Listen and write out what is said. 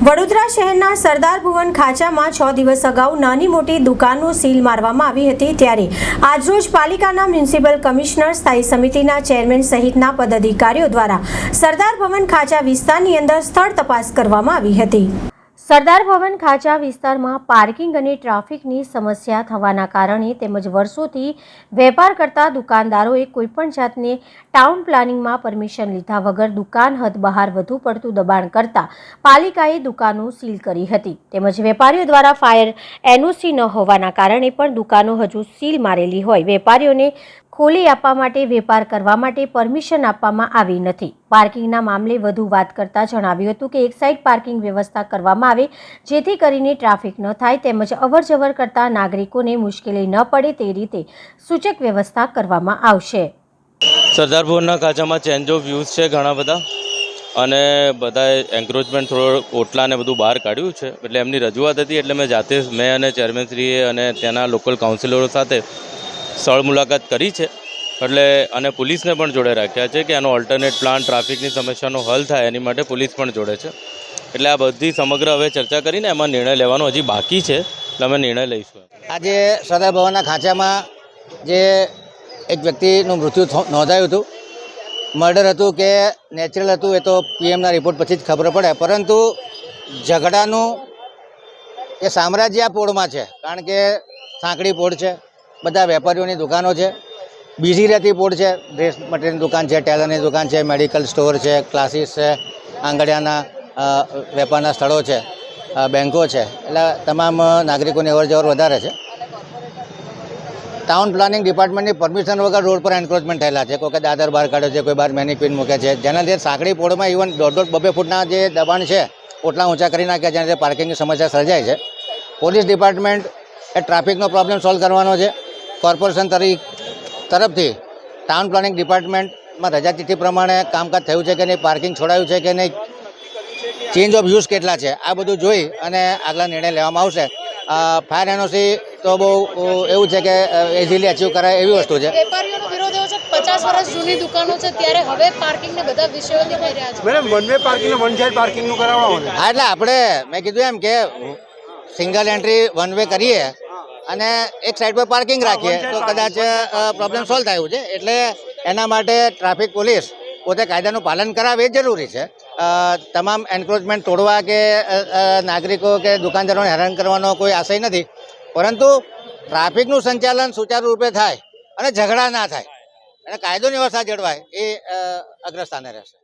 વડોદરા શહેરના સરદાર ભુવન ખાંચામાં છ દિવસ અગાઉ નાની મોટી દુકાનો સીલ મારવામાં આવી હતી ત્યારે આજરોજ પાલિકાના મ્યુનિસિપલ કમિશનર સ્થાયી સમિતિના ચેરમેન સહિતના પદાધિકારીઓ દ્વારા સરદાર ભવન ખાંચા વિસ્તારની અંદર સ્થળ તપાસ કરવામાં આવી હતી. સરદાર ભવન ખાચા વિસ્તારમાં પાર્કિંગ અને ટ્રાફિકની સમસ્યા થવાના કારણે તેમજ વર્ષોથી વેપાર કરતા દુકાનદારોએ કોઈપણ જાતને ટાઉન પ્લાનિંગમાં પરમિશન લીધા વગર દુકાન હદ બહાર વધુ પડતું દબાણ કરતા પાલિકાએ દુકાનો સીલ કરી હતી. તેમજ વેપારીઓ દ્વારા ફાયર એનઓસી ન હોવાના કારણે પણ દુકાનો હજુ સીલ મારેલી હોય. વેપારીઓને ખોલી આપવા માટે વેપાર કરવા માટે પરમિશન આપવામાં આવી નથી. પાર્કિંગના મામલે વધુ વાત કરતા જણાવ્યું હતું કે એક સાઈડ પાર્કિંગ વ્યવસ્થા કરવામાં આવે, જેથી કરીને ટ્રાફિક ન થાય તેમજ અવરજવર કરતા નાગરિકોને મુશ્કેલી ન પડે તે રીતે સૂચક વ્યવસ્થા કરવામાં આવશે. સરદાર ભવનના ખાંચામાં ચેન્જ ઓફ વ્યૂઝ છે ઘણા બધા અને બધાએ એન્ક્રોચમેન્ટ થોડો ઓટલાને બધું બહાર કાઢ્યું છે. એટલે એમની રજૂઆત હતી, એટલે મેં જાતે, મેં અને ચેરમેનશ્રીએ અને ત્યાંના લોકલ કાઉન્સિલરો સાથે સ્થળ મુલાકાત કરી છે. એટલે અને પોલીસને પણ જોડે રાખ્યા છે કે આનો ઓલ્ટરનેટ પ્લાન ટ્રાફિકની સમસ્યાનો હલ થાય એની માટે પોલીસ પણ જોડે છે. એટલે આ બધી સમગ્ર હવે ચર્ચા કરીને એમાં નિર્ણય લેવાનો હજી બાકી છે. એટલે અમે નિર્ણય લઈશું. આજે સરદાર ભવનના ખાંચામાં જે એક વ્યક્તિનું મૃત્યુ નોંધાયું હતું. મર્ડર હતું કે નેચરલ હતું એ તો પીએમના રિપોર્ટ પછી જ ખબર પડે. પરંતુ ઝઘડાનું એ સામ્રાજ્ય આ પોળમાં છે. કારણ કે સાંકડી પોળ છે. બધા વેપારીઓની દુકાનો છે. બીજી રહેતી પોળ છે ડ્રેસ મટીરિયલની દુકાન છે ટેલરની દુકાન છે મેડિકલ સ્ટોર છે ક્લાસીસ છે, આંગળિયાના વેપારના સ્થળો છે બેંકો છે. એટલે તમામ નાગરિકોની અવરજવર વધારે છે. ટાઉન પ્લાનિંગ ડિપાર્ટમેન્ટની પરમિશન વગર રોડ પર એન્ક્રોચમેન્ટ થયેલા છે. કોઈ દાદર બહાર કાઢ્યો છે, કોઈ બહાર મેનિક્વિન મૂકે છે. જેના લીધે સાંકડી પોળમાં ઇવન દોઢ દોઢ બબે ફૂટના જે દબાણ છે, ઓટલા ઊંચા કરી નાખ્યા જેના લીધે પાર્કિંગની સમસ્યા સર્જાય છે. પોલીસ ડિપાર્ટમેન્ટ એ ટ્રાફિકનો પ્રોબ્લેમ સોલ્વ કરવાનો છે. કોર્પોરેશન તરી તરફથી ટાઉન પ્લાનિંગ ડિપાર્ટમેન્ટમાં રજા ચિઠ્ઠી પ્રમાણે કામકાજ થયું છે કે નહીં પાર્કિંગ છોડાયું છે કે નહીં ચેન્જ ઓફ યુઝ કેટલા છે આ બધું જોઈ અને આગલા નિર્ણય લેવામાં આવશે. ફાયર એનઓસી તો બહુ એવું છે કે ઇઝીલી અચીવ કરાય એવી વસ્તુ છે. વેપારીઓનો વિરોધ એવો છે પચાસ વર્ષ જૂની દુકાનો છે ત્યારે હવે પાર્કિંગ ને બધા વિષયો દેખાઈ રહ્યા છે. Madam one way parking one side પાર્કિંગનું કરાવવાનું હા એટલે આપણે મેં કીધું એમ કે સિંગલ એન્ટ્રી વન વે કરીએ અને એક સાઈડ પર પાર્કિંગ રાખીએ તો કદાચ પ્રોબ્લેમ સોલ્વ થાય છે. એટલે એના માટે ટ્રાફિક પોલીસ પોતે કાયદાનું પાલન કરાવે એ જરૂરી છે. તમામ એન્ક્રોચમેન્ટ તોડવા કે નાગરિકો કે દુકાનદારોને હેરાન કરવાનો કોઈ આશય નથી. પરંતુ ટ્રાફિકનું સંચાલન સુચારુ રૂપે થાય અને ઝઘડા ના થાય. અને કાયદોની વ્યવસ્થા જળવાય એ અગ્રસ્થાને રહેશે.